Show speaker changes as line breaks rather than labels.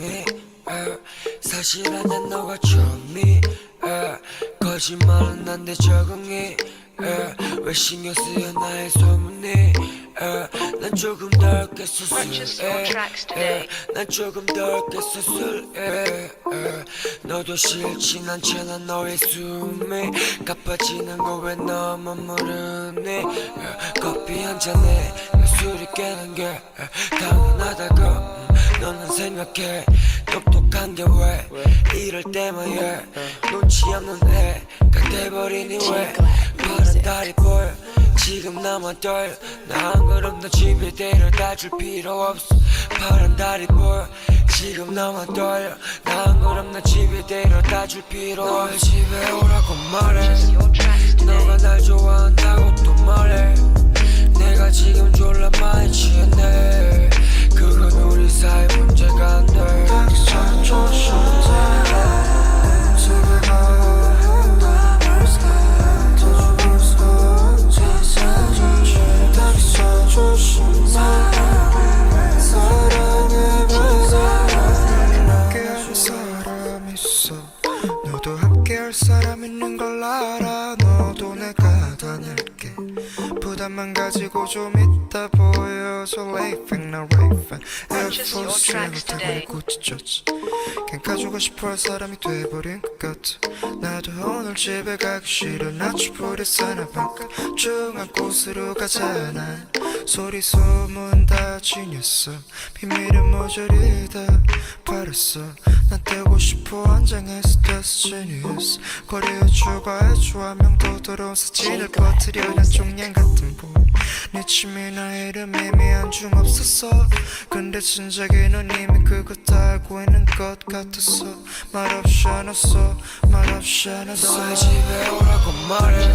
에, 사실은 난 너가 처음이 에, 거짓말은 난데 적응이 에, 왜 신경 쓰여 나의 소문이 에, 난 조금 덜 깼어
Purchase your tracks
술에
today.
난 조금 덜 깼어 술에 너도 싫진 않잖아 너의 숨이 가빠지는 거 왜 너만 모르니 에, 커피 한 잔에 내 술이 깨는 게 에, 당연하다고 음, 너는 생각해. 똑똑한 게 왜? 이럴 때만 해 눈치 없는 애가 돼버리니 왜? 파란 달이 보여 지금 나만 떠요 나한 걸음 더 집에 데려다 줄 필요 없어. 파란 달이 보여 지금 나만 떠요 나한 걸음 더 집에 데려다 줄 필요 없어. 집에 오라고 말해. 너가 날 좋아한다고
너도 내가 다닐게. 부담만 가지고 좀 있다 레이핑 나 레이핑
Purchase your tracks
타고. 굳혔지. 그냥 가지고 싶어 할 사람이 돼버린 것 같아. 나도 오늘 집에 가기 싫어. 나츠부리 사나방가 중한 곳으로 가잖아 소리 소문 다 지녔어. 비밀은 모조리 다 팔았어. 난 떼고 싶어 한 장에서 됐어. 지니어스 거리에 추가해 조화명도 더러운 사진을 퍼뜨려 난 종량 같은 봄내 취미나 이름 이미 안중 없었어. 근데 진작에 넌 이미 그거 다 알고 있는 것 같았어. 말없이 안 왔어. 말없이 안 왔어.
너의 집에 오라고 말해